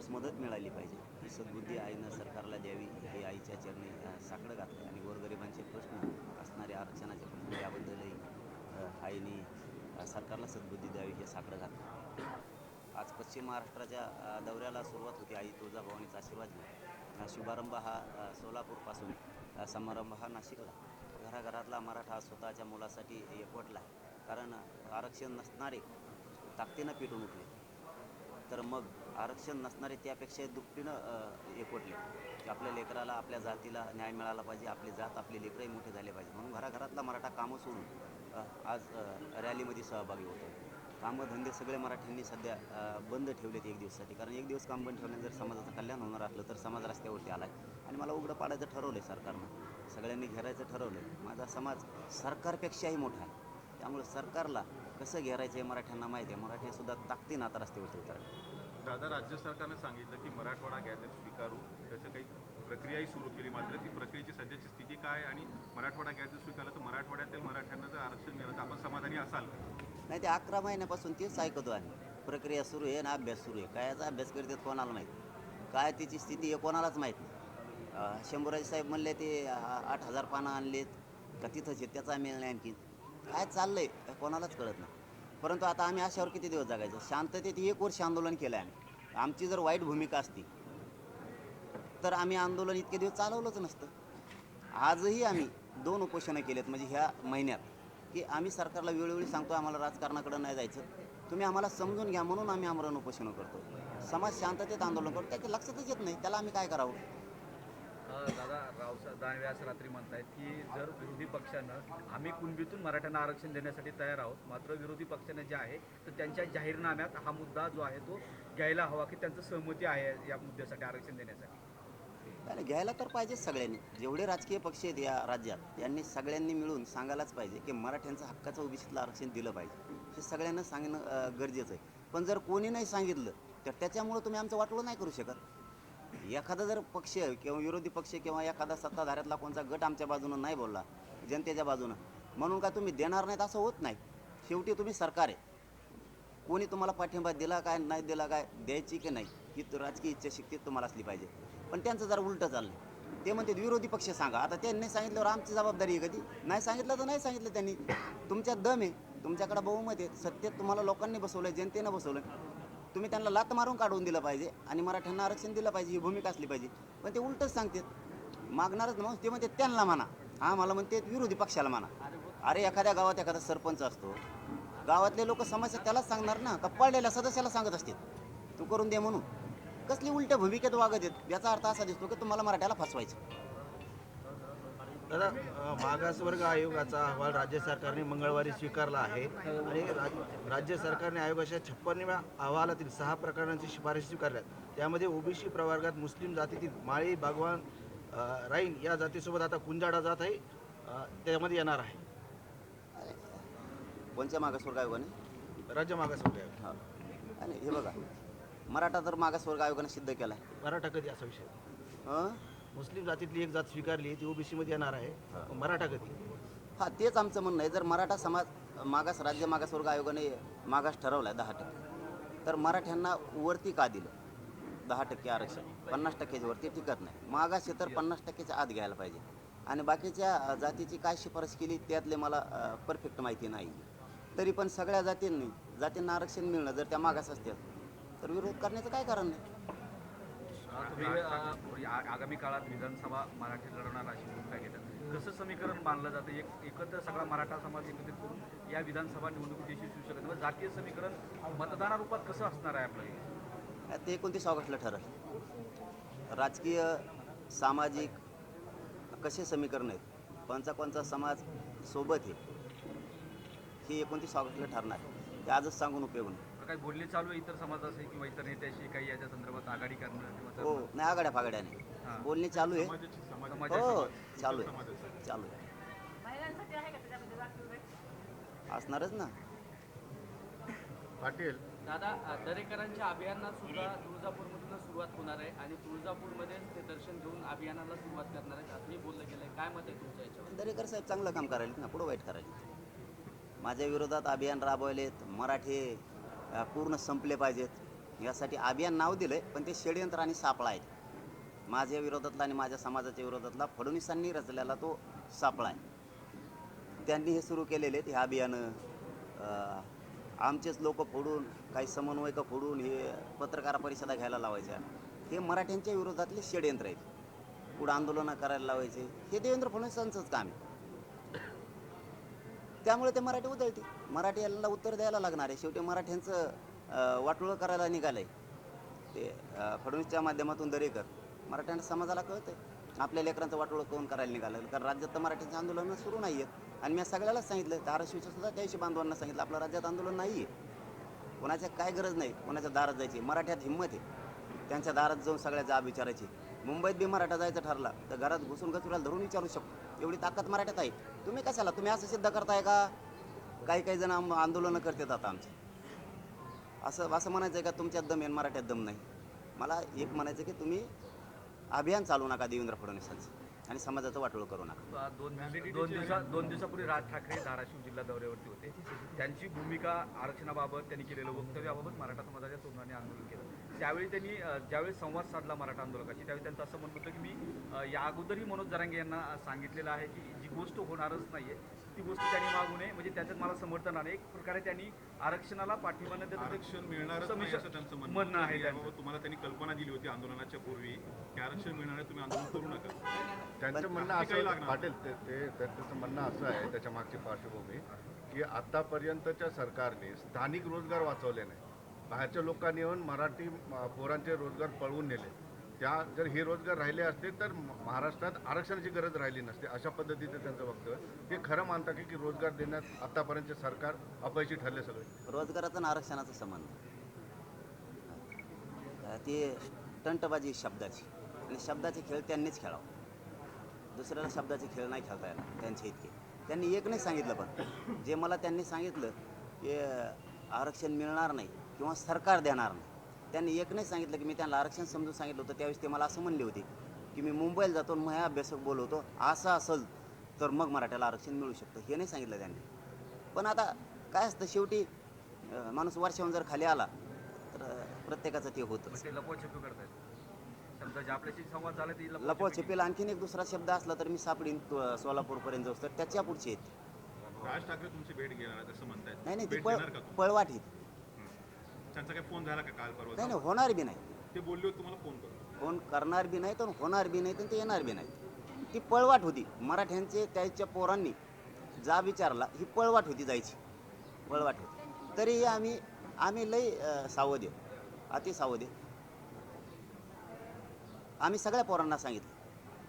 ठोस मदत मिळाली पाहिजे. ही सद्बुद्धी आईनं सरकारला द्यावी हे आईच्या चरणी साकडं घातलं आणि गोरगरिबांचे प्रश्न असणारे आरक्षणाचे प्रश्न म्हणजे याबद्दलही आईने सरकारला सद्बुद्धी द्यावी हे साकडं घातलं आज पश्चिम महाराष्ट्राच्या दौऱ्याला सुरुवात होती. आई तुळजाभवानीचा आशीर्वाद घेऊन शुभारंभ हा सोलापूरपासून समारंभ हा नाशिकला. घराघरातला मराठा स्वतःच्या मुलासाठी एकवटला. कारण आरक्षण नसणारे ताकदीनं पेटून उठले. तर मग आरक्षण नसणारे त्यापेक्षा दुपटीनं एकवटले की आपल्या लेकराला आपल्या जातीला न्याय मिळाला पाहिजे आपली जात आपले लेकरही मोठे झाले पाहिजे. म्हणून घराघरातला मराठा कामं सोडून आज रॅलीमध्ये सहभागी होतो कामं धंदे सगळे मराठ्यांनी सध्या बंद ठेवलेत एक दिवसासाठी. कारण एक दिवस काम बंद ठेवल्याने जर समाजाचं कल्याण होणार असलं तर समाज रस्त्यावरती आला आहे आणि मला उघडं पाडायचं ठरवलं आहे सरकारनं. सगळ्यांनी घेरायचं ठरवलं आहे माझा समाज सरकारपेक्षाही मोठा आहे. त्यामुळे सरकारला कसं घेरायचं हे मराठ्यांना माहिती आहे. मराठीसुद्धा ताकदीनं आता रस्त्यावरती उतरले. दादा राज्य सरकारने सांगितलं की मराठवाडा गॅजेट स्वीकारू. त्याचं काही प्रक्रियाही सुरू केली मात्र ती प्रक्रियेची सध्याची स्थिती काय आणि मराठवाडा गॅजेट स्वीकारलं तर मराठवाड्यातील मराठ्यांना जर आरक्षण मिळालं तर आपण समाधानी असाल? नाही ते अकरा महिन्यापासून तेच ऐकतो आहे प्रक्रिया सुरू आहे ना अभ्यास सुरू आहे. कायचा अभ्यास करतात कोणाला माहीत? काय तिची स्थिती आहे कोणालाच माहीत नाही. शंभूराज साहेब म्हणले ते आठ हजार पानं आणलेत का तिथंच आहेत त्याचा मिळ नाही आणखी काय चाललं आहे कोणालाच कळत नाही. परंतु आता आम्ही अशावर किती दिवस जगायचं? शांततेत एक वर्ष आंदोलन केलं आहे आम्ही. आमची जर वाईट भूमिका असती तर आम्ही आंदोलन इतके दिवस चालवलंच नसतं. आजही आम्ही दोन उपोषणं केलेत म्हणजे ह्या महिन्यात की आम्ही सरकारला वेळोवेळी सांगतो आम्हाला राजकारणाकडे नाही जायचं. तुम्ही आम्हाला समजून घ्या म्हणून आम्ही आमरण उपोषणं करतो. समाज शांततेत आंदोलन करतो. त्याच्या लक्षातच येत नाही. त्याला आम्ही काय करावं? दादा रावसा दानवे असं रात्री म्हणतायत की जर विरोधी पक्षानं आम्ही कुणबीतून मराठ्यांना आरक्षण देण्यासाठी तयार आहोत मात्र विरोधी पक्षानं जे आहे तर त्यांच्या जाहीरनाम्यात हा मुद्दा जो आहे तो घ्यायला हवा की त्यांचं सहमती आहे या मुद्द्यासाठी आरक्षण देण्यासाठी. घ्यायला तर पाहिजेच सगळ्यांनी. जेवढे राजकीय पक्ष आहेत या राज्यात यांनी सगळ्यांनी मिळून सांगायलाच पाहिजे की मराठ्यांचा हक्काचं ओबीसीतलं आरक्षण दिलं पाहिजे. हे सगळ्यांना सांगणं गरजेचं आहे. पण जर कोणी नाही सांगितलं तर त्याच्यामुळं तुम्ही आमचं वाटलं नाही करू शकत. एखादा जर पक्ष किंवा विरोधी पक्ष किंवा एखादा सत्ताधाऱ्यातला कोणता गट आमच्या बाजूनं नाही बोलला जनतेच्या बाजूनं म्हणून का तुम्ही देणार नाहीत असं होत नाही. शेवटी तुम्ही सरकार आहे. कोणी तुम्हाला पाठिंबा दिला काय नाही दिला काय द्यायची की नाही ही राजकीय इच्छाशक्ती तुम्हाला असली पाहिजे. पण त्यांचं जरा उलटं चाललं ते म्हणते विरोधी पक्ष सांगा. आता त्यांनी सांगितल्यावर आमची जबाबदारी आहे कधी नाही सांगितलं तर नाही सांगितलं त्यांनी. तुमच्यात दम आहे. तुमच्याकडे बहुमत आहे. सत्तेत तुम्हाला लोकांनी बसवलं जनतेनं बसवलं तुम्ही त्यांना लात मारून काढून दिलं पाहिजे आणि मराठ्यांना आरक्षण दिलं पाहिजे ही भूमिका असली पाहिजे. पण ते उलटंच सांगतात मागणारच ना ते म्हणते त्यांना म्हणा. हा मला म्हणते विरोधी पक्षाला म्हणा. अरे एखाद्या गावात एखादा सरपंच असतो गावातले लोक समस्या त्यालाच सांगणार ना का पडलेल्या सदस्याला सांगत असतील? तू करून दे म्हणून. कसली उलट्या भूमिकेत वागत आहेत? याचा अर्थ असा दिसतो की तुम्हाला मराठ्याला फसवायचं. दादा मागासवर्ग आयोगाचा अहवाल राज्य सरकारने मंगळवारी स्वीकारला आहे. आणि राज- राज्य सरकारने आयोगाच्या छप्पन्नव्या अहवालातील सहा प्रकरणांची शिफारशी स्वीकारल्यात. त्यामध्ये ओबीसी प्रवर्गात मुस्लिम जातीतील माळी बागवान अ, राईन या जातीसोबत आता कुंजाडा जात आहे. त्यामध्ये येणार आहे. कोणत्या मागासवर्ग आयोगाने? राज्य मागासवर्ग आयोग. हा. आणि हे बघा मराठा तर मागासवर्ग आयोगाने सिद्ध केला आहे मराठा कधी असा विषय? हं? मुस्लिम जातीतली एक जात स्वीकारली ती ओबीसीमध्ये येणार आहे. मराठा कधी हा तेच आमचं म्हणणं आहे. जर मराठा समाज मागास राज्य मागासवर्ग आयोगाने मागास ठरवला आहे दहा टक्के तर मराठ्यांना वरती का दिलं? दहा टक्के आरक्षण. पन्नास टक्क्याच्या वरती टिकत नाही. मागास हे तर पन्नास टक्क्याच्या आत घ्यायला पाहिजे. आणि बाकीच्या जातीची काय शिफारस केली त्यातले मला परफेक्ट माहिती नाही तरी पण सगळ्या जातींनी जातींना आरक्षण मिळणं जर त्या मागास असतील तर विरोध करण्याचं काय कारण नाही? तुम्ही म्हणजे आ- आगामी काळात विधानसभा मराठी लढवणार अशी भूमिका घेतात कसं समीकरण मानलं जातं? एक एकत्र सगळा मराठा समाज एकत्रित करून या विधानसभा निवडणुकीत यशस्वी होऊ शकत मग जातीय समीकरण मतदानारूपात कसं असणार आहे आपलं ते एकोणतीस ऑगस्टला ठरेल. राजकीय सामाजिक कसे समीकरण आहेत? कोणचा कोणचा समाज सोबत आहे? हे एकोणतीस ऑगस्टला ठरणार आहे. ते आजच सांगून उपयोग नाही काही बोलणी चालू आहे इतर समाजाशी किंवा इतर नेत्याशी काही याच्या संदर्भात आघाडी करणं किंवा हो नाही आगाड्या फागड्याने हां. बोलणी चालू आहे. समाजाशी- हो चालू आहे. चालू आहे. महिलांसाठी आहे का त्याच्यामध्ये राखीव वेळ? असणारच ना. पाटील. दादा दरेकरांच्या अभियानात सुद्धा तुळजापूरमधूनच सुरुवात होणार आहे आणि तुळजापूरमध्ये ते दर्शन घेऊन अभियानाला सुरुवात करणार आहेत. असंही बोललं गेलं आहे काय मत आहे तुमच्या याच्यावर? दरेकर साहेब चांगलं काम करायला ना पुढं वाईट करायला माझ्या विरोधात अभियान राबवलेत मराठी पूर्ण संपले पाहिजेत. यासाठी अभियान नाव दिलं आहे पण ते षडयंत्र आणि सापळा आहे माझ्या विरोधातला आणि माझ्या समाजाच्या विरोधातला फडणवीसांनी रचलेला तो सापळा आहे. त्यांनी हे सुरू केलेले आहेत हे अभियानं आमचेच लोक फोडून काही समन्वयक फोडून हे पत्रकार परिषदा घ्यायला लावायच्या. हे मराठ्यांच्या विरोधातले षडयंत्र आहेत. पुढं आंदोलनं करायला लावायचे. हे देवेंद्र फडणवीसांचंच काम आहे. त्यामुळे ते मराठी उधळते. मराठी याला उत्तर द्यायला लागणार आहे. शेवटी मराठ्यांचं वाटोळं करायला निघालंय. ते फडणवीसच्या माध्यमातून दरेकर मराठ्यांना समाजाला कळतंय. आपल्या लेकरांचं वाटोळं कोण करायला निघालं? कारण राज्यात तर मराठीचं आंदोलनं सुरू नाही आहेत आणि मी सगळ्यालाच सांगितलं धाराशिवच्या सुद्धा त्याविषयी बांधवांना सांगितलं आपल्या राज्यात आंदोलन नाही आहे कोणाच्या काय गरज नाही कोणाच्या दारात जायची. मराठ्यात हिंमत आहे. त्यांच्या दारात जाऊन सगळ्या जाब विचारायची मुंबईत बी मराठा जायचं ठरला तर घरात घुसून घचुराला धरून विचारू शकतो. एवढी ताकद मराठ्यात आहे. तुम्ही कशाला? तुम्ही असं सिद्ध करताय का? काही काही जण आंदोलनं करतात आता आमचे. असं असं म्हणायचं आहे का तुमच्यात दम आहे मराठ्यात दम नाही. मला एक म्हणायचं की तुम्ही अभियान चालू नका देवेंद्र फडणवीसांचं आणि समाजाचं वाटोळ करू नका. दोन दोन दिवसा दोन दिवसापूर्वी राज ठाकरे धाराशिव जिल्हा दौऱ्यावरती होते. त्यांची भूमिका आरक्षणाबाबत त्यांनी केलेलं वक्तव्याबाबत मराठा समाजाच्या तरुणांनी आंदोलन केलं. त्यावेळी त्यांनी ज्यावेळी संवाद साधला मराठा आंदोलकाशी त्यावेळी त्यांचं असं म्हणत होतं की मी या अगोदरही मनोज जरांगे यांना सांगितलेलं आहे की जी गोष्ट होणारच नाहीये ती गोष्ट त्यांनी मागू नये. म्हणजे त्याच्यात मला समर्थन आहे एक प्रकारे त्यांनी आरक्षणाला पाठिंबा न देता आरक्षण नाही असं त्यांचं म्हणणं म्हणणं आहे आहे तुम्हाला त्यांनी कल्पना दिली होती आंदोलनाच्या पूर्वी की आरक्षण मिळणार आहे, तुम्ही आंदोलन करू नका. त्यांचं म्हणणं असं पाटील ते ते त्यांचं म्हणणं असं आहे त्याच्या मागची पार्श्वभूमी की आतापर्यंतच्या सरकारने स्थानिक रोजगार वाचवले नाही. बाहेरच्या लोकांनी येऊन मराठी म- पोरांचे रोजगार पळवून नेले. त्या जर हे रोजगार राहिले असते तर महाराष्ट्रात आरक्षणाची गरज राहिली नसते अशा पद्धतीचं त्यांचं वक्तव्य हे खरं मानतं की की रोजगार देण्यात आतापर्यंतचे सरकार अपयशी ठरले सगळे. रोजगाराचा आणि आरक्षणाचा संबंध. ते टंटबाजी शब्दाची. आणि शब्दाचे खेळ त्यांनीच खेळावं. दुसऱ्याला शब्दाचे खेळ नाही खेळता येणार त्यांचे इतके. त्यांनी एक नाही सांगितलं पण. जे मला त्यांनी सांगितलं की आरक्षण मिळणार नाही. किंवा सरकार देणार नाही. त्यांनी एक नाही सांगितलं की मी त्यांना आरक्षण समजून सांगितलं होतं त्यावेळेस ते मला असं म्हणले होते की मी मुंबईला जातो आणि माझ्या अभ्यासक बोलवतो असं असेल तर मग मराठ्याला आरक्षण मिळू शकतं. हे नाही सांगितलं त्यांनी. पण आता काय असतं शेवटी माणूस वर्षाहून जर खाली आला तर प्रत्येकाचं ते होतच. मग ते लपवाछपी करतायत. समजा जे आपल्याशी संवाद झाला ते लपव छिपेल आणखीन एक दुसरा शब्द असला तर मी सापडीन सोलापूरपर्यंत जाऊस तर त्याच्या पुढचे आहेत राज ठाकरे तुमची भेट घेणार असं नाही नाही ती? पळवाट आहेत त्यांचा काही फोन झाला का काल परवा? नाही नाही होणार बी नाही. ते बोलले होते तुम्हाला फोन करू फोन करणार बी नाही तर होणार बी नाही तर ते येणार बी नाही ती पळवाट होती. मराठ्यांचे त्याच्या पोरांनी जा विचारला ही पळवाट होती जायची. पळवाट होती. तरीही आम्ही आम्ही लई अं, सावध आहे. अति सावध आहे. आम्ही सगळ्या पोरांना सांगितलं.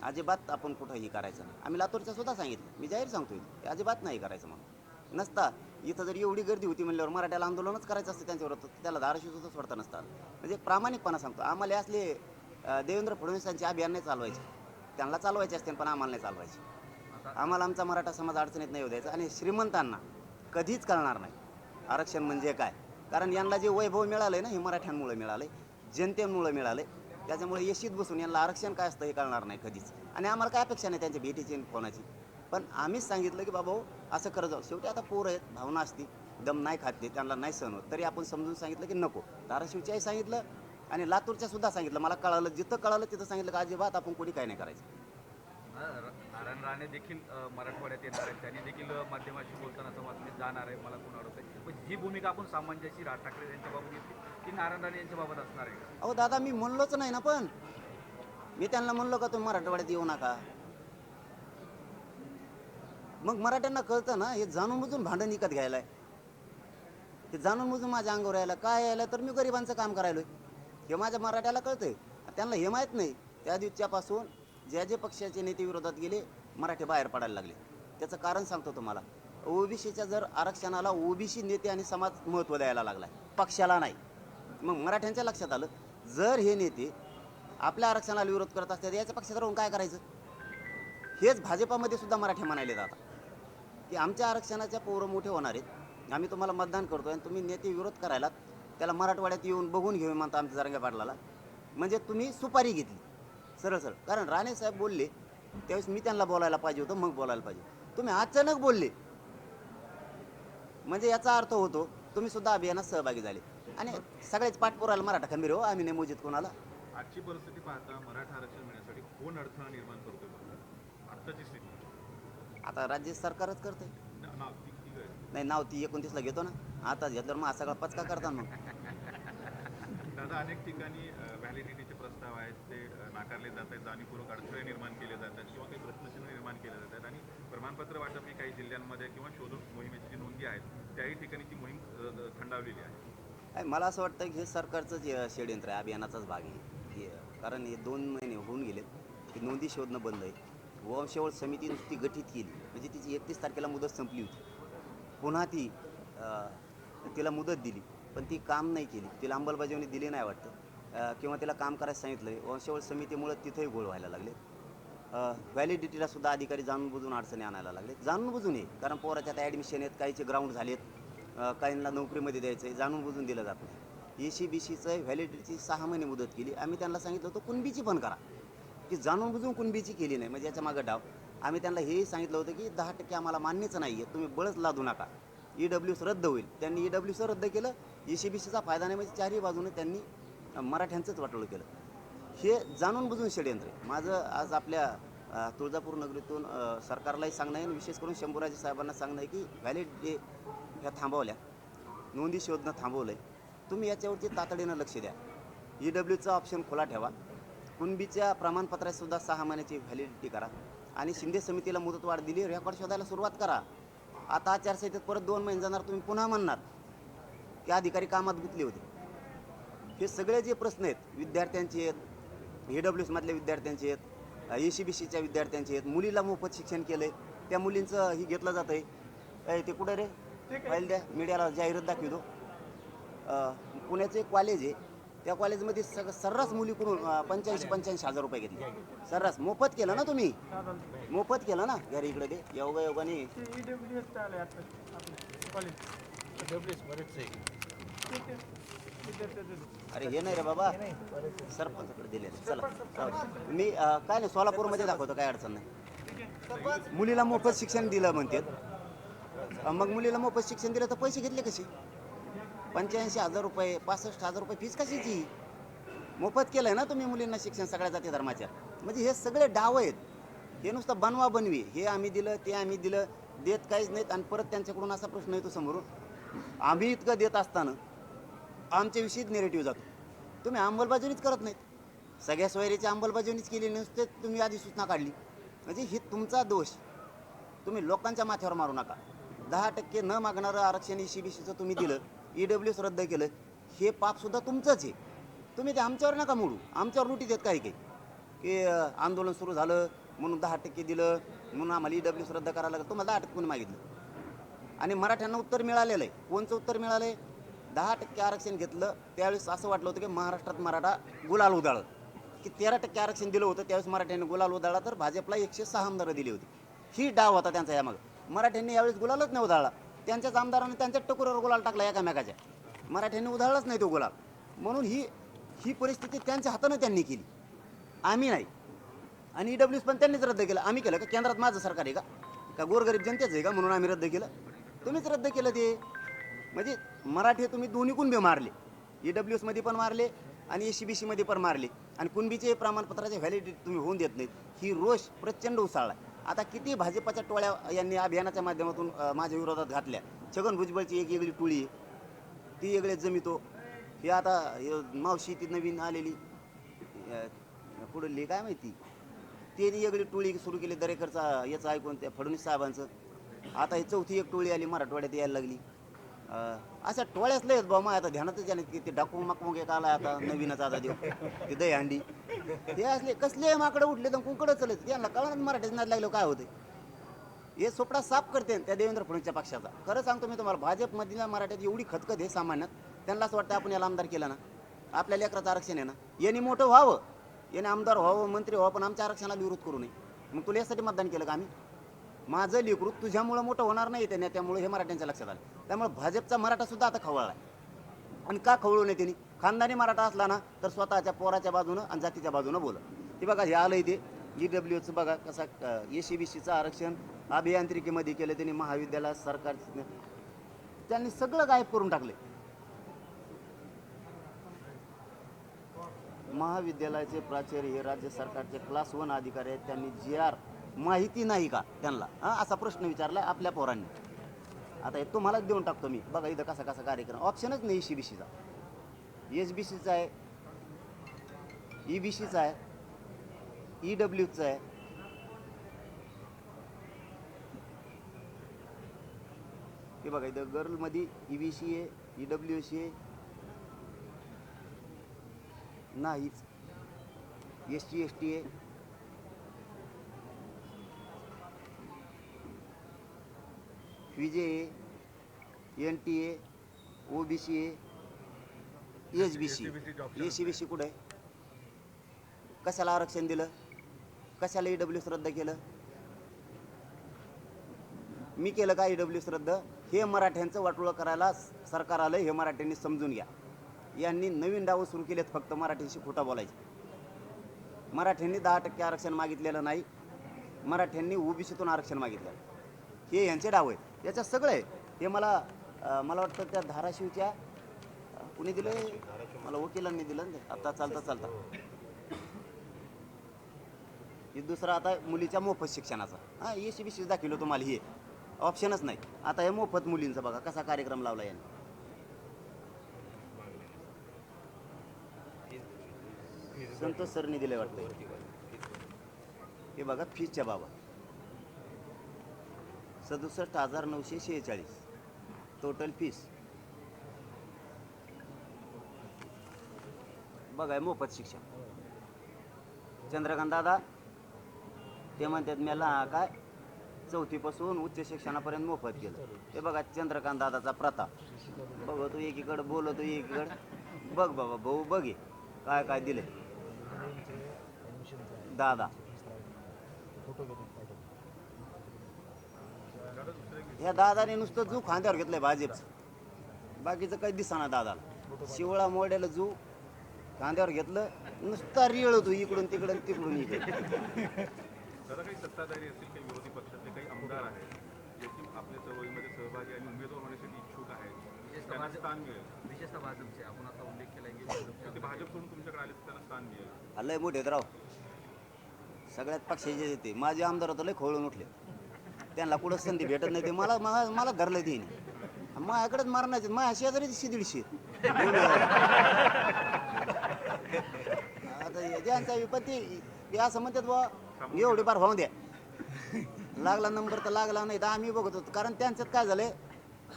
अजिबात आपण कुठंही करायचं नाही. आम्ही लातूरच्या सुद्धा सांगितलं. मी जाहीर सांगतोय. की अजिबात नाही करायचं म्हणून. नसता इथं जर एवढी गर्दी होती म्हणल्यावर मराठ्याला आंदोलनच करायचं असतं त्यांच्यावर तर त्याला धाराशिव सुद्धा सोडता नसतं म्हणजे प्रामाणिकपणा सांगतो. आम्हाला असले देवेंद्र फडणवीसांचे अभियान नाही चालवायचे. त्यांना चालवायचे असते पण आम्हाला नाही चालवायचे. आम्हाला आमचा मराठा समाज अडचणीत नाही द्यायचा आणि श्रीमंतांना कधीच कळणार नाही. आरक्षण म्हणजे काय? कारण यांना जे वैभव मिळालं आहे ना हे मराठ्यांमुळे जनतेमुळं मिळालं आहे त्याच्यामुळे येशीत बसून यांना आरक्षण काय असतं हे कळणार नाही कधीच. आणि आम्हाला काय अपेक्षा नाही त्यांच्या भेटीची कोणाची? पण आम्हीच सांगितलं की बाबा हो, असं करत जाऊ. शेवटी आता पोरं आहेत भावना असती. दम नाही खात त्यांना नाही सहन होत. तरी आपण समजून सांगितलं की नको. धाराशिवच्याही सांगितलं आणि लातूरच्या सुद्धा सांगितलं. मला कळालं जिथं कळालं तिथं सांगितलं की अजिबात आपण कोणी काही नाही करायचं. नारायण राणे देखील मराठवाड्यात येणार आहेत. त्यांनी देखील माध्यमाशी बोलताना समाज मी जाणार आहे मला कोण आहे पण जी भूमिका आपण सामंजस्य राज ठाकरे यांच्याबाबत घेतली ती नारायण राणे यांच्याबाबत असणार आहे? का? अहो दादा मी म्हणलोच नाही ना पण. मी त्यांना म्हणलो का तुम्ही मराठवाड्यात येऊ नका? मग मराठ्यांना कळतं ना हे जाणून बुजून भांडण विकत आहे ते जाणून बुजून माझ्या अंगावर यायला काय यायला? तर मी गरिबांचं काम करायलो हे माझ्या मराठ्याला कळतंय. त्यांना हे माहीत नाही. त्या दिवसापासून ज्या जे पक्षाचे नेते विरोधात गेले मराठी बाहेर पडायला लागले. त्याचं कारण सांगतो तुम्हाला. ओबीसीच्या जर आरक्षणाला ओबीसी नेते आणि समाज महत्त्व द्यायला लागलाय. पक्षाला नाही. मग मराठ्यांच्या लक्षात आलं जर हे नेते आपल्या आरक्षणाला विरोध करत असतात याच्या पक्षात राहून काय करायचं? हेच भाजपामध्ये सुद्धा मराठी म्हणायले जातात. की आमच्या आरक्षणाच्या पोरं मोठे होणार आहेत. आम्ही तुम्हाला मतदान करतो आणि तुम्ही नेते विरोध करायला त्याला मराठवाड्यात येऊन बघून घेऊ म्हणता आमच्या जरंगा पाटलाला. म्हणजे तुम्ही सुपारी घेतली. सरळ सरळ. कारण राणे साहेब बोलले त्यावेळेस मी त्यांना बोलायला पाहिजे होतं मग बोलायला पाहिजे तुम्ही अचानक बोलले. म्हणजे याचा अर्थ होतो तुम्ही सुद्धा अभियानात सहभागी झाले. आणि सगळ्याच पाठपुराला मराठा खंबीर हो आम्ही नाही मोजित कोणाला. आजची परिस्थिती पाहता मराठा आरक्षण मिळण्यासाठी कोण अडथळा निर्माण करतो आत्ताची स्थिती. आता राज्य सरकारच करते? नाही नाव ती एकोणतीसला घेतो ना. आता घेतल्यावर मग सगळा पचका करता मग. दादा अनेक ठिकाणी व्हॅलिडिटीचे प्रस्ताव आहेत. ते नाकारले जात आहेत जाणीवपूर्वक अडथळे निर्माण केले जातात किंवा काही प्रश्नचिन्ह निर्माण केले जातात. आणि प्रमाणपत्र वाटप ही काही जिल्ह्यांमध्ये किंवा शोध मोहिमेची जी नोंदी आहेत त्याही ठिकाणी ती मोहीम थंडावलेली आहे. मला असं वाटतं की हे सरकारचं जे षडयंत्र आहे अभियानाचाच भाग आहे. कारण हे दोन महिने होऊन गेलेत. की नोंदी शोधणं बंद आहे. वंशावळ समिती नुसती गठीत केली. म्हणजे तिची एकतीस तारखेला मुदत संपली होती. पुन्हा ती तिला मुदत दिली. पण ती काम नाही केली. तिला अंमलबजावणी दिली नाही वाटतं. किंवा तिला काम करायला सांगितलं आहे वंशावळ समितीमुळं तिथंही गोळ व्हायला लागले. व्हॅलिडिटीला सुद्धा अधिकारी जाणून बुजून अडचणी आणायला लागले. जाणून बुजून आहे कारण पोराच्यात ॲडमिशन आहेत काहीचे ग्राउंड झालेत. आहेत काहींना नोकरीमध्ये द्यायचं आहे जाणून बुजून दिलं जात नाही. ए सी बी सीचं व्हॅलिडिटीची सहा महिने मुदत केली. आम्ही त्यांना सांगितलं होतं कुणबीची पण करा. की जाणून बुजून कुणबीची केली नाही. म्हणजे याच्या मागं डाव. आम्ही त्यांना हेही सांगितलं होतं की दहा टक्के आम्हाला मान्यच नाही आहे तुम्ही बळच लादू नका. ई डब्ल्यूस रद्द होईल. त्यांनी ई डब्ल्यूचं रद्द केलं. ई सी बी सीचा फायदा नाही म्हणजे चारही बाजूने त्यांनी मराठ्यांचंच वाटोळं केलं. हे जाणून बुजून षडयंत्र आहे. माझं आज आपल्या तुळजापूर नगरीतून सरकारलाही सांगणं आहे आणि विशेष करून शंभूराजे साहेबांना सांगणं आहे की व्हॅलिड डे ह्या थांबवल्या. नोंदी शोधणं थांबवलं आहे तुम्ही याच्यावरती तातडीनं लक्ष द्या. ई डब्ल्यूचा ऑप्शन खुला ठेवा. कुणबीच्या प्रमाणपत्रात सुद्धा सहा महिन्याची व्हॅलिडिटी करा. आणि शिंदे समितीला मुदतवाढ दिली रेकॉर्ड शोधायला सुरुवात करा. आता आचारसंहितेत परत दोन महिने जाणार तुम्ही पुन्हा म्हणणार की अधिकारी कामात गुंतले होते. हे सगळे जे प्रश्न आहेत विद्यार्थ्यांचे आहेत ए डब्ल्यू मधल्या विद्यार्थ्यांचे आहेत ए सी बी सीच्या विद्यार्थ्यांचे आहेत मुलीला मोफत शिक्षण केलं आहे त्या मुलींचं ही घेतलं जातं आहे ते कुठं रे? फाईल द्या मीडियाला जाहिरात दाखवितो. पुण्याचं एक कॉलेज आहे. त्या कॉलेजमध्ये सग सर्रास मुलीकडून पंच्याऐंशी पंच्याऐंशी हजार रुपये घेतले. सर्रास. मोफत केलं ना तुम्ही? मोफत केलं ना? घरी इकडे ते योगा योगाने अरे हे नाही रे बाबा. सरपंचाकडे दिले चला मी काय नाही सोलापूरमध्ये दाखवतो काय अडचण नाही. मुलीला मोफत शिक्षण दिलं म्हणतात. मग मुलीला मोफत शिक्षण दिलं तर पैसे घेतले कसे? पंच्याऐंशी हजार रुपये पासष्ट हजार रुपये फीस कशाची? मोफत केलं ना तुम्ही मुलींना शिक्षण सगळ्या जाती धर्माच्या. म्हणजे हे सगळे डाव आहेत. हे नुसतं बनवा बनवी. हे आम्ही दिलं ते आम्ही दिलं. देत काहीच नाहीत आणि परत त्यांच्याकडून असा प्रश्न येतो समोरून. आम्ही इतकं देत असताना आमच्याविषयीच नेरेटिव्ह जातो. तुम्ही अंमलबजावणीच करत नाहीत. सगळ्या सोयरीची अंमलबजावणीच केली नुसते तुम्ही आधी सूचना काढली. म्हणजे ही तुमचा दोष. तुम्ही लोकांच्या माथ्यावर मारू नका. दहा टक्के न मागणारं आरक्षण ई सी बी सीचं तुम्ही दिलं. ई डब्ल्यूच रद्द केलं हे पापसुद्धा तुमचंच आहे. तुम्ही ते आमच्यावर नका मोडू. आमच्यावर लुटी देत काही काही. की आंदोलन सुरू झालं म्हणून दहा टक्के दिलं म्हणून आम्हाला ई डब्ल्यूच रद्द करायला लागलं. तुम्हाला दहा टक्के कोणी मागितलं? आणि मराठ्यांना उत्तर मिळालेलं आहे. कोणचं उत्तर मिळालं आहे दहा टक्के आरक्षण घेतलं त्यावेळेस असं वाटलं होतं की महाराष्ट्रात मराठा गुलाल उदाळलं की तेरा टक्के आरक्षण दिलं होतं त्यावेळेस मराठ्यांनी गुलाल उधाळला तर भाजपला एकशे सहा आमदारं दिली होती. ही डाव होता त्यांचा यामागं. मराठ्यांनी यावेळेस गुलालच नाही उधाळला. त्यांच्याच आमदारांनी त्यांच्याच टकोरावर गुलाल टाकला एकामेकाच्या मराठ्यांनी उधळलाच नाही तो गुलाल. म्हणून ही ही परिस्थिती त्यांच्या हातानं त्यांनी केली. आम्ही नाही. आणि ई डब्ल्यूस पण त्यांनीच रद्द केलं. आम्ही केलं का? केंद्रात माझं सरकार आहे का? का गोरगरीब जनतेच आहे का? म्हणून आम्ही रद्द केलं. तुम्हीच रद्द केलं ते. म्हणजे मराठी तुम्ही दोन्ही कुणबे मारले. ई डब्ल्यू एसमध्ये पण मारले आणि ए सी बी सीमध्ये पण मारले. आणि कुणबीचे प्रमाणपत्राचे व्हॅलिडिटी तुम्ही होऊन देत नाहीत. ही रोष प्रचंड उसळला आता किती भाजपाच्या टोळ्या यांनी अभियानाच्या माध्यमातून माझ्या विरोधात घातल्या? छगन भुजबळची एक वेगळी टोळी आहे. ती वेगळे जमितो. हे आता मावशी ती नवीन आलेली. पुढली काय माहिती? ते वेगळी टोळी सुरू केली दरेकरचा याचं ऐकून त्या फडणवीस साहेबांचं. आता ही चौथी एक टोळी आली मराठवाड्यात यायला लागली. अशा टोळ्याच लय आहेत मग आता ध्यानातच आले की ते डाकू मग एक आला आता नवीनच आता देऊ. ते दहीहंडी ते असले कसले माकडं उठले तर कुंकडं चलत. त्यांना कळणार मराठीच नाद लागलं काय होते हे सोपडा साफ करते त्या देवेंद्र फडणवीसच्या पक्षाचा. खरं सांगतो मी तुम्हाला भाजपमधल्या मराठ्यात एवढी खतखत आहे सामान्यात. त्यांना असं वाटतं आपण याला आमदार केला ना. आपल्या लेकराचं आरक्षण आहे ना. याने मोठं व्हावं. याने आमदार व्हावं मंत्री व्हावं पण आमच्या आरक्षणाला विरोध करू नये. मग तुला यासाठी मतदान केलं का आम्ही? माझं लेकरू तुझ्यामुळं मोठं होणार नाही त्या नेत्यामुळे हे मराठ्यांच्या लक्षात आलं. त्यामुळे भाजपचा मराठा सुद्धा आता खवळला आहे आणि का खवळू नये त्यांनी? खानदानी मराठा असला ना तर स्वतःच्या पोराच्या बाजूनं आणि जातीच्या बाजूनं बोला. ते बघा हे आलं इथे ई डब्ल्यूचं बघा कसा ए सी बी सीचं आरक्षण अभियांत्रिकीमध्ये केलं. त्यांनी महाविद्यालयात सरकार त्यांनी सगळं गायब करून टाकले महाविद्यालयाचे प्राचार्य हे राज्य सरकारचे क्लास वन अधिकारी आहेत. त्यांनी जी आर माहिती नाही का त्यांना? हां असा प्रश्न विचारला आपल्या पोरांनी. आता हे तुम्हालाच देऊन टाकतो मी. बघा इथं कसा कसा कार्यक्रम. ऑप्शनच नाही सी बी सीचा एस बी सीचा आहे. ई बी सीचा आहे. ई डब्ल्यूचा आहे. हे बघा इथं गर्लमध्ये ई बी सी आहे ई डब्ल्यू सी आहे. नाहीच. एस टी एस टी आहे. विजे आहे N T A O B C H B C. S C B C कुठं आहे? कशाला आरक्षण दिलं? कशाला ई डब्ल्यूस रद्द केलं? मी केलं का ई डब्ल्यूस रद्द? हे मराठ्यांचं वाटोळं करायला सरकार आलं हे मराठ्यांनी समजून घ्या. यांनी नवीन डाव सुरू केलेत फक्त मराठ्यांशी खोटा बोलायचे. मराठ्यांनी दहा टक्के आरक्षण मागितलेलं नाही. मराठ्यांनी ओबीसीतून आरक्षण मागितलं. हे यांचे डाव आहेत. याच्या सगळं आहे हे मला मला वाटतं त्या धाराशिवच्या कुणी दिलं मला वकिलांनी दिलं ते. आता चालता चालता. हे दुसरं आता मुलीच्या मोफत शिक्षणाचा. हां ए सी बी सी दाखवलं तुम्हाला हे. ऑप्शनच नाही. आता हे मोफत मुलींचा बघा कसा कार्यक्रम लावला याने. संतोष सरनी दिले वाटतं हे बघा फीजच्या बाबा सदुसष्ट हजार नऊशे शेहेचाळीस. टोटल फीस बघा मोफत शिक्षण. चंद्रकांत दादा ते म्हणतात मला काय? चौथीपासून उच्च शिक्षणापर्यंत मोफत गेलं ते बघा चंद्रकांत दादाचा प्रताप. बघ तू एकीकडे बोलतो एकीकडं. बघ बाबा भाऊ बघ हे. काय काय दिले दादा. ह्या दादाने नुसतं जू खांद्यावर घेतलंय भाजपचं. बाकीचं काही दिसाना दादाला. शिवळा मोड्याला जू खांद्यावर घेतलं नुसता रिळ होतो इकडून तिकडून तिकडून इकडे. दादा काही सत्ताधारी असतील काही विरोधी पक्षातले काही आमदार आहेत जे की आपल्या चळवळीमध्ये सहभागी आणि उमेदवार होण्यासाठी इच्छुक आहेत त्यांना स्थान मिळेल. विशेषतः भाजपचे. आपण आता उल्लेख केला की तर ते भाजपचे. भाजपकडून तुमच्याकडे आले तर त्यांना स्थान मिळेल. लय मोठे राव. सगळ्यात पक्षाचे येते माझे आमदार होतं लय खोळून उठले. त्यांना कुठं संधी भेटत नाही ते. मला मला मला धरलं ते. माझ्याकडेच मारण्याचे माझ्या शेजारी ती आता ज्यांचा विपत्ती हे असं म्हणतात बा एवढी फार भाऊ द्या. लागला नंबर तर लागला नाही तर आम्ही बघत होतो. कारण त्यांच्यात काय झालंय?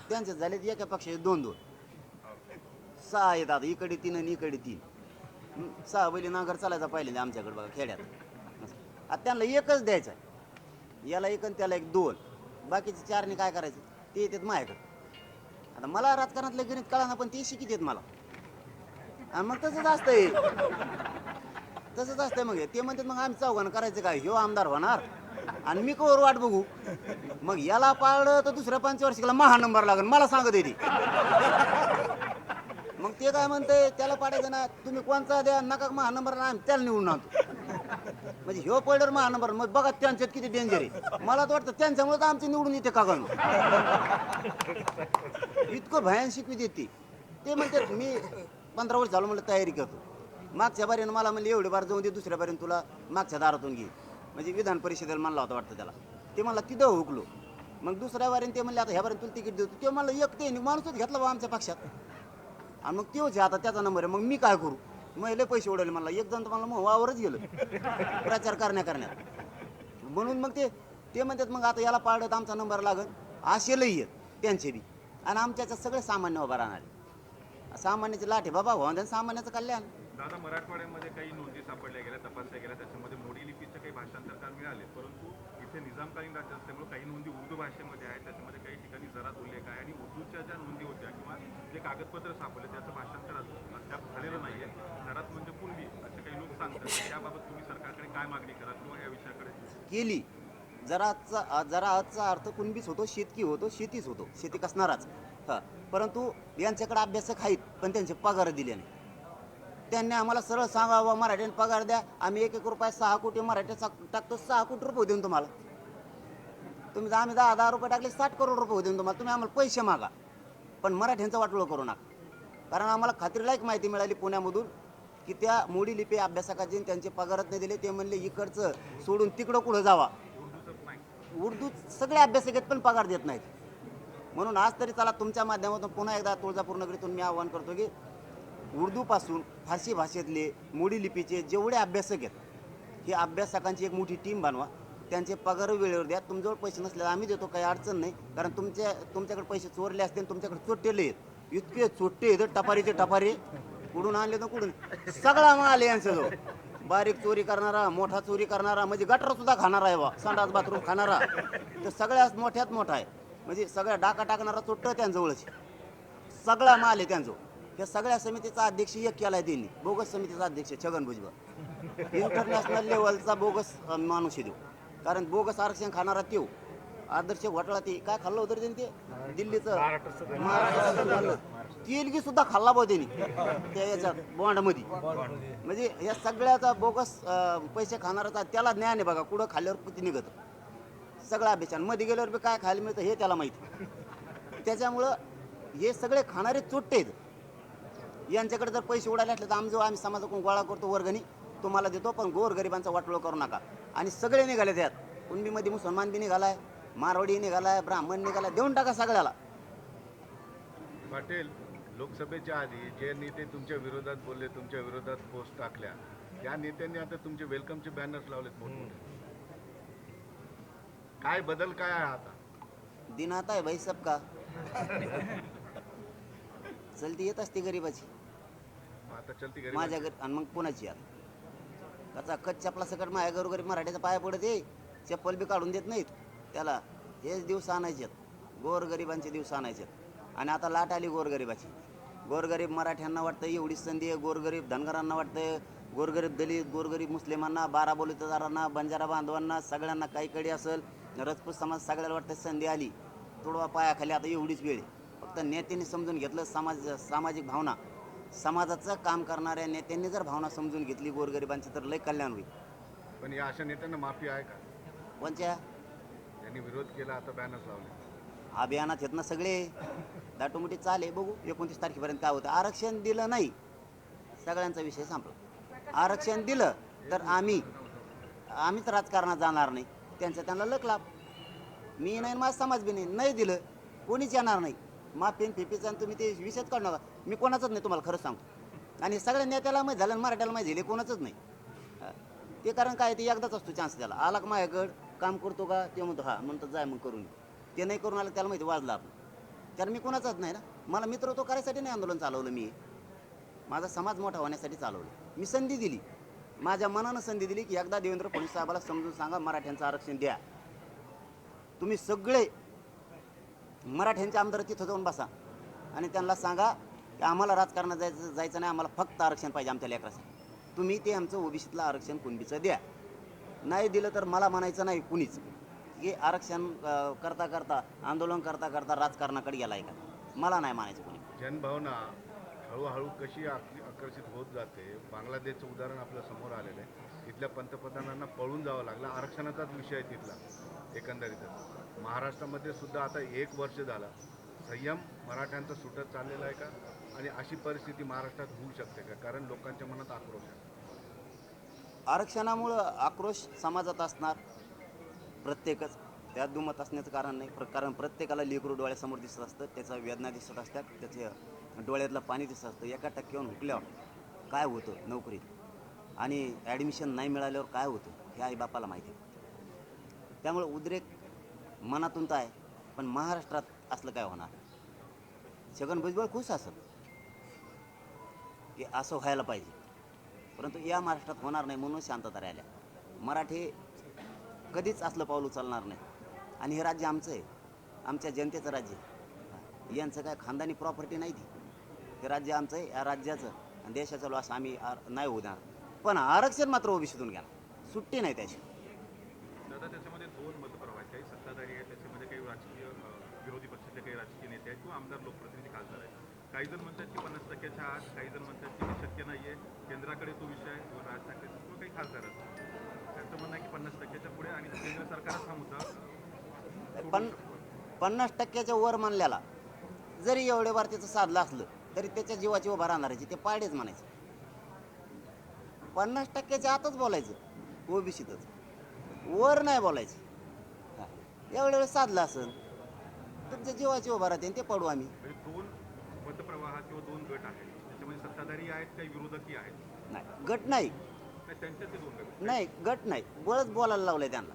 त्यांच्यात झाले एका पक्षाचे दोन दोन. सहा आहेत आता. इकडे तीन आणि इकडे तीन. सहा बैली नांगर चालायचा पाहिले आमच्याकडे बघा खेड्यात. आता त्यांना एकच द्यायचा आहे याला एक आणि त्याला एक दोन. बाकीचे चारने काय करायचं? ते येतात माझ्याकडे. आता मला राजकारणातलं गणित कळा पण ते शिकित येत मला. आणि मग तसंच असतंय. तसंच असतंय मग हे. ते म्हणतात मग आम्ही चौघानं करायचं काय? ह्यो आमदार होणार. आणि मी कवर वाट बघू. मग याला पाळलं तर दुसऱ्या पंचवार्षिकला महा नंबर लागेल मला सांगत येते मग ते काय म्हणते त्याला पाडायचं ना तुम्ही कोणचा द्या? नका महा नंबर आम्ही त्याला निवडून आणतो. म्हणजे ह्यो पडल्यावर महा नंबर मग बघा त्यांच्यात किती डेंजर आहे. मला तर वाटतं त्यांच्यामुळे तर आमचे निवडून येते कागण इतकं भयान शिकवी देते ते म्हणते मी पंधरा वर्ष झालं म्हणलं तयारी करतो. मागच्या बारीनं मला म्हणले एवढे बार जाऊन दे दुसऱ्या बारीनं तुला मागच्या दारातून घे. म्हणजे विधान परिषदेला म्हणला होता वाटतं त्याला. ते मला तिथं हुकलो. मग दुसऱ्या बारीनं ते म्हणले आता ह्या बारीनं तुला तिकीट देतो. ते मला एक ते माणूसच घेतला बा आमच्या पक्षात. आणि मग तेच आता त्याचा नंबर आहे मग मी काय करू? मग लय पैसे उडवले मला एक जण तर मला मग वावरच गेलं. प्रचार करण्या करण्यात म्हणून मग ते ते म्हणतात मग आता याला पाळत आमचा नंबर लागल. असे लई आहेत त्यांचे बी. आणि आमच्याचं सगळे सामान्य उभा राहणारे सामान्याचे लाटे बाबा हो सामान्याचं कल्याण. दादा मराठवाड्यामध्ये काही नोंदी सापडल्या गेल्या तपासल्या गेल्या त्याच्यामध्ये मोडी लिपीचे काही भाषांतरकार मिळाले परंतु इथे निजामकालीन राज्य असल्यामुळे काही नोंदी उर्दू भाषेमध्ये आहेत. त्याच्यामध्ये काही ठिकाणी जरात उल्लेख आहे आणि उर्दूच्या ज्या नोंदी होत्या किंवा जे कागदपत्र सापडले त्याचं भाषांतर अद्याप झालेलं नाही आहे. जरात म्हणजे पूर्वी असे काही लोक सांगतात त्याबाबत तुम्ही सरकारकडे काय मागणी करा किंवा या विषयाकडे? केली. जराचा जरा आजचा अर्थ कुणबीच होतो शेतकी होतो शेतीच होतो. शेती कसणाराच. हां. परंतु यांच्याकडे अभ्यासक आहेत पण त्यांचे पगार दिले नाही. त्यांनी आम्हाला सरळ सांगावं मराठ्यांनी पगार द्या. आम्ही एक एक रुपये सहा कोटी मराठी टाकतो सहा कोटी रुपये देऊन तुम्हाला. तुम्ही जर आम्ही दहा हजार रुपये टाकले साठ करोड रुपये होते तुम्हाला. तुम्ही आम्हाला पैसे मागा. पण मराठ्यांचं वाटोळं करू नका. कारण आम्हाला खात्रीलायक माहिती मिळाली पुण्यामधून की त्या मोडी लिपी अभ्यासकाचे त्यांचे पगारच नाही दिले. ते म्हणले इकडचं सोडून तिकडं कुठं जावा? उर्दू सगळे अभ्यासक आहेत पण पगार देत नाहीत. म्हणून आज तरी चला तुमच्या माध्यमातून पुन्हा एकदा तुळजापूर नगरीतून मी आवाहन करतो की उर्दूपासून फारसी भाषेतले मोडी लिपीचे जेवढे अभ्यासक आहेत ही अभ्यासकांची एक मोठी टीम बनवा. त्यांचे पगार वेळेवर द्या. तुमच्यावर पैसे नसल्यास आम्ही देतो काही अडचण नाही. कारण तुमच्या तुमच्याकडे पैसे चोरले असते आणि तुमच्याकडे चोटेले आहेत. इतके चोटे आहेत टपारीचे टपारे. कुठून आणले तर कुठून? सगळा माल आहे जो. बारीक चोरी करणारा मोठा चोरी करणारा म्हणजे गटर सुद्धा खाणारा आहे बा. संडास बाथरूम खाणारा. तर सगळ्यात मोठ्यात मोठा आहे. म्हणजे सगळ्या डाका टाकणारा चोट्ट त्यांजवळच सगळा माल आहे त्यांचा. या सगळ्या समितीचा अध्यक्ष एक केलाय त्यांनी. बोगस समितीचा अध्यक्ष छगन भुजबळ. इंटरनॅशनल लेवलचा बोगस माणूस आहे देऊ कारण बोगस आरक्षण खाणारा त्यो. आदर्श घोटाळा ते. काय खाल्लं होतं रे त्यांनी ते? दिल्लीचं. महाराष्ट्राचं खाल्लं तेलगी सुद्धा खाल्ला बा त्यांनी. त्या याच्यात बॉन्डमध्ये. म्हणजे या सगळ्याचा बोगस अं, पैसे खाणाराचा त्याला ज्ञान आहे बघा. कुठं खाल्ल्यावर किती निघत. सगळं अभ्यास आणि मध्ये गेल्यावर बी काय खायला मिळतं हे त्याला माहिती. त्याच्यामुळं हे सगळे खाणारे चोट्टे आहेत. यांच्याकडे जर पैसे उडाले असले तर आमजो आम्ही समाजाकडून गोळा करतो वर्गणी. तुम्हाला देतो पण गोरगरिबांचा वाटोळ करू नका. आणि सगळे निघाले त्यात. कुणबीमध्ये मुसलमान बी निघालाय मारवाडी निघालाय ब्राह्मण निघालाय देऊन टाका सगळ्याला. पाटील लोकसभेच्या आधी जे नेते तुमच्या विरोधात बोलले तुमच्या विरोधात पोस्ट टाकल्या त्या नेत्यांनी आता तुमचे वेलकमचे बॅनर्स लावलेत मोठमोठे. काय बदल काय आहे आता? दिन आता आहे भाई सबका. चलती येत असते गरीबाची. आता चलती गरीब माझ्या घरी आणि मग कोणाची आता? त्याचा कच चपला सकट माझ्या गरीब मराठीचा पाया पडत आहे चप्पल बी काढून देत नाहीत. त्याला हेच दिवस आणायचे गोरगरिबांचे दिवस आणायचे आणि आता लाट आली गोरगरिबाची. गोरगरीब मराठ्यांना वाटतं एवढी संधी आहे गोरगरीब धनगरांना वाटतं गोरगरीब दलित गोरगरीब मुस्लिमांना बारा बोलीतदारांना बंजारा बांधवांना सगळ्यांना काही कडी असेल रजपूत समाज सगळ्याला वाटतं संधी आली. थोडवा पायाखाली आता एवढीच वेळ आहे. फक्त नेत्यांनी समजून घेतलं समाज सामाजिक भावना. समाजाचं काम करणाऱ्या नेत्यांनी जर भावना समजून घेतली गोरगरिबांची तर लय कल्याण होईल. पण या अशा नेत्यांना माफी आहे का? कोणच्या? त्यांनी विरोध केला आता बॅनर्स लावले. अभियानात आहेत ना सगळे. दाटोमुटी चाले बघू एकोणतीस तारखेपर्यंत काय होतं. आरक्षण दिलं नाही. सगळ्यांचा विषय संपला. आरक्षण दिलं तर आम्ही आम्हीच राजकारणात जाणार नाही. त्यांचा त्यांना लक लाभ. मी नाही माझा समाज बी नाही. नाही दिलं कोणीच येणार नाही. माफीन फिफीचं आणि तुम्ही ते विषयच काढू नका. मी कोणाचंच नाही तुम्हाला खरं सांगतो आणि सगळ्या नेत्याला माहीत झालं आणि मराठ्याला माहीत झाले कोणाचंच नाही. ते कारण काय ते एकदाच असतो चान्स त्याला. आला का माझ्याकडं काम करतो का? ते म्हणतो हा म्हणतो जाय मग करून ते नाही करून आलं त्याला माहिती वाजलं आपण कारण मी कोणाचाच नाही ना. मला मित्र तो करायसाठी नाही आंदोलन चालवलं मी. माझा समाज मोठा होण्यासाठी चालवलं. मी संधी दिली. माझ्या मनानं संधी दिली की एकदा देवेंद्र फडणवीस साहेबाला समजून सांगा मराठ्यांचं आरक्षण द्या. तुम्ही सगळे मराठ्यांचे आमदार तिथं जाऊन बसा. आणि त्यांना सांगा की आम्हाला राजकारणात जायचं जायचं नाही आम्हाला फक्त आरक्षण पाहिजे आमच्या लेकरासाठी तुम्ही ते आमचं ओबीसीतलं आरक्षण कुणबीचं द्या. नाही दिलं तर मला म्हणायचं नाही कुणीच. की आरक्षण करता करता आंदोलन करता करता राजकारणाकडे गेला आहे का? मला नाही म्हणायचं कोणी. जनभावना हळूहळू कशी आकर्षित होत जाते बांगलादेशचं उदाहरण आपल्यासमोर आलेलं आहे. तिथल्या पंतप्रधानांना पळून जावं लागलं. आरक्षणाचाच विषय आहे तिथला एकंदरीतच. महाराष्ट्रामध्ये सुद्धा आता एक वर्ष झालं. संयम मराठ्यांचा सुटत चाललेला आहे का? आणि अशी परिस्थिती महाराष्ट्रात होऊ शकते का? कारण लोकांच्या मनात आक्रोश आहे. आरक्षणामुळं आक्रोश समाजात असणार प्रत्येकच. त्यात दुमत असण्याचं कारण नाही. प्र- कारण प्रत्येकाला लेकरू डोळ्यासमोर दिसत असतं त्याचा वेदना दिसत असतात त्याचे डोळ्यातलं पाणी दिसत असतं. एका टक्क्यावर हुकल्यावर काय होतं नोकरीत? आणि ॲडमिशन नाही मिळाल्यावर काय होतं? हे आईबापाला माहिती त्यामुळं त्यामुळे उद्रेक मनातून तर आहे पण महाराष्ट्रात असलं काय होणार? छगन भुजबळ खुश असत की असं व्हायला पाहिजे. परंतु या महाराष्ट्रात होणार नाही म्हणून शांतता राहिल्या. मराठी कधीच असलं पाऊल उचलणार नाही. आणि हे राज्य आमचं आहे. आमच्या जनतेचं राज्य यांचं काय खानदानी प्रॉपर्टी नाही ती. हे राज्य आमचं आहे या राज्याचं आणि देशाचा लॉस आम्ही आर- नाही होणार पण आरक्षण मात्र ओबीसीतून घ्या सुट्टी नाही त्याची. दादा त्याच्यामध्ये दोन मतप्रवाह आहेत. काही सत्ताधारी आहेत त्याच्यामध्ये काही राजकीय विरोधी पक्षाचे काही राजकीय नेते आहेत किंवा आमदार लोकप्रतिनिधी खासदार आहेत? काही जण म्हणतात की पन्नास टक्क्याच्या आत काही जण म्हणतात की शक्य नाही आहे केंद्राकडे तो विषय आहे किंवा राज ठाकरे किंवा काही खासदार आहेत त्यांचं म्हणणं आहे की पन्नास टक्क्याच्या पुढे आणि केंद्र सरकारच हा मुद्दा पण पन्नास टक्क्याच्या वर मानल्याला जरी एवढे वार त्याचं साधलं असलं तरी त्याच्या जीवाची उभा राहणाराची ते पाडेच म्हणायचं. पन्नास टक्क्याच्या आतच बोलायचं ओबीसीतच. वर नाही बोलायचं. एवढ्या वेळेस साधलं असेल तुमच्या जीवाची उभा राहते ते पडू आम्ही म्हणजे दोन मतप्रवाह किंवा दोन गट आहेत त्याच्यामध्ये सत्ताधारी आहेत काही विरोधकही आहेत? नाही गट नाही. नाही, त्यांच्यातले दोन गट नाही गट नाही. बळच बोलायला लावलंय त्यांना.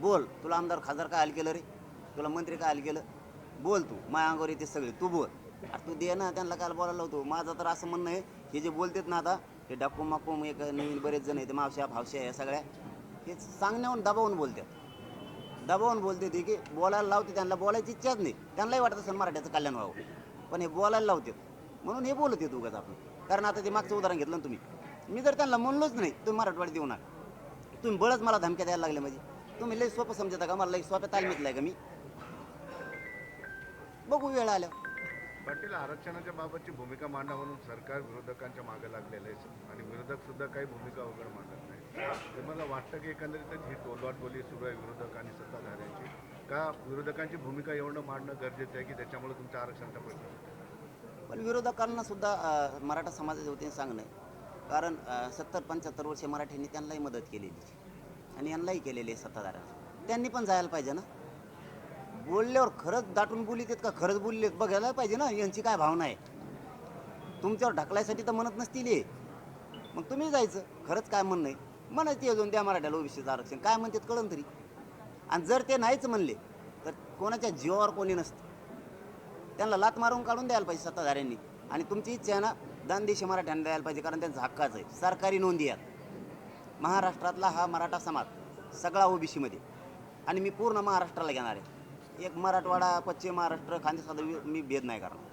बोल तुला आमदार खासदार काय हाल केलं रे? तुला मंत्री काय हाल केलं? बोल तू माझ्या अंगावर येते सगळे तू बोल. अरे तू दे ना त्यांना काय बोलायला लावतो? माझं तर असं म्हणणं आहे हे जे बोलतेत ना आता हे डाकू माकूम एक नवीन बरेच जण आहेत मावश्या फावश्या या सगळ्या हे सांगण्याहून दबावून बोलतात. दबावून बोलते ते की बोलायला लावते त्यांना बोलायची इच्छाच नाही. त्यांनाही वाटत असेल मराठ्याचं कल्याण व्हावं. पण हे बोलायला लावतात. म्हणून हे बोलत येतो उगाच आपण. कारण आता ते मागचं उदाहरण घेतलं ना तुम्ही. मी जर त्यांना म्हणलोच नाही तुम्ही मराठवाडी देऊ नका. तुम्ही बळच मला धमक्या द्यायला लागले म्हणजे. तुम्ही लई सोपं समजता का? मला लई सोप्या तालमीतलं आहे का मी? बघू वेळ आल्या. पाटील आरक्षणाच्या बाबतची भूमिका मांडा म्हणून सरकार विरोधकांच्या मागे लागलेलं आहे. आणि विरोधक सुद्धा काही भूमिका वगैरे मांडत नाही. ते मला वाटतं की एकंदरीतच ही टोलवाट बोली सुरू आहे विरोधक आणि सत्ताधाऱ्यांची. का विरोधकांची भूमिका एवढं मांडणं गरजेचं आहे की त्याच्यामुळे तुमच्या आरक्षणाचा प्रश्न पण विरोधकांना सुद्धा मराठा समाजाच्या वतीने सांगणं. कारण सत्तर पंच्याहत्तर वर्षे मराठ्यांनी त्यांनाही मदत केलेली. आणि यांनाही केलेली आहे सत्ताधाऱ्यांना त्यांनी पण जायला पाहिजे ना. बोलल्यावर खरंच दाटून बोलीत का खरंच बोलले बघायला पाहिजे ना यांची काय भावना आहे. तुमच्यावर ढकलायसाठी तर म्हणत नसतील हे. मग तुम्ही जायचं. खरंच काय म्हणणं आहे? म्हणायची अजून द्या मराठ्याला ओबीसीचं आरक्षण. काय म्हणतात कळन तरी. आणि जर ते नाहीच म्हणले तर कोणाच्या जीवावर कोणी नसतं. त्यांना लात मारून काढून द्यायला पाहिजे सत्ताधाऱ्यांनी. आणि तुमची इच्छा आहे ना दानदेशी मराठ्यांना द्यायला पाहिजे कारण त्यांचा हक्काच आहे. सरकारी नोंदी आहेत. महाराष्ट्रातला हा मराठा समाज सगळा ओबीसीमध्ये. आणि मी पूर्ण महाराष्ट्राला घेणार आहे. एक मराठवाडा पश्चिम महाराष्ट्र खानदेशाचा मी भेद नाही करणार.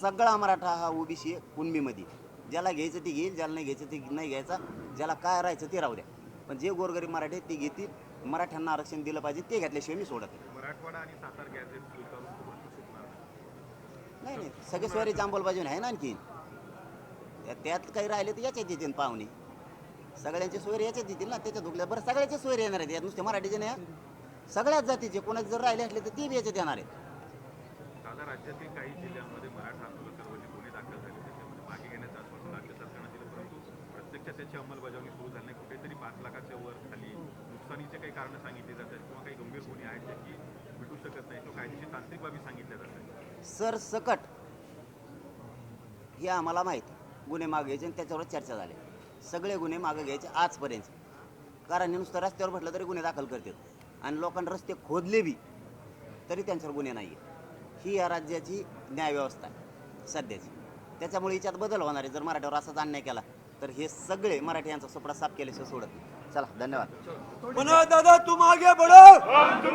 सगळा मराठा हा ओबीसी आहे कुणबीमध्ये. ज्याला घ्यायचं ती घेईल ज्याला नाही घ्यायचं ती नाही घ्यायचा ज्याला काय राहायचं ते राहू द्या. पण जे गोरगरीब मराठी ती ते घेतील. मराठ्यांना आरक्षण दिलं पाहिजे ते घेतल्याशिवाय मी सोडत मराठवाडा आणि नाही. नाही सगळे स्वारी अंमलबजावणी आहे ना आणखी. त्या- त्यात काही राहिले तर याच्यात येतील पाहुणे. सगळ्यांचे सोयरे याच्यात येतील ना त्याच्या दुखल्या बरं सगळ्याचे सोयरे येणार आहेत यात नुसते मराठीचे नाही हा. सगळ्याच जातीचे कोणाचे जर राहिले असले तर ते बी याच्यात येणार आहेत. दादा राज्यातील काही जिल्ह्यांमध्ये मराठा आंदोलकांवरती गुन्हे दाखल झाले त्याच्यामध्ये मागे घेण्याचं आश्वासन राज्य सरकारनं दिलं परंतु प्रत्यक्षात त्याची अंमलबजावणी सुरू झाली नाही. कुठेतरी पाच लाखाच्या वर खाली नुकसानीचे काही कारणं सांगितली जातात किंवा काही गंभीर गुन्हे आहेत जे की भेटू शकत नाही किंवा कायदेशीर तांत्रिक बाबी सांगितल्या जातात सर सकट हे आम्हाला माहीत. गुन्हे मागे घ्यायचे आणि त्याच्यावर चर्चा झाली. सगळे गुन्हे मागे घ्यायचे आजपर्यंत. कारण नुसतं रस्त्यावर म्हटलं तरी गुन्हे दाखल करतात. आणि लोकांना रस्ते खोदले बी तरी त्यांच्यावर गुन्हे नाही आहेत ही या राज्याची न्यायव्यवस्था आहे. सध्याची. त्याच्यामुळे याच्यात बदल होणार आहे. जर मराठ्यावर असाच अन्याय केला तर हे सगळे मराठी यांचा सुपडा साफ केल्याशिवाय सोडत नाही. चला धन्यवाद. दादा तू मागे बढ़ो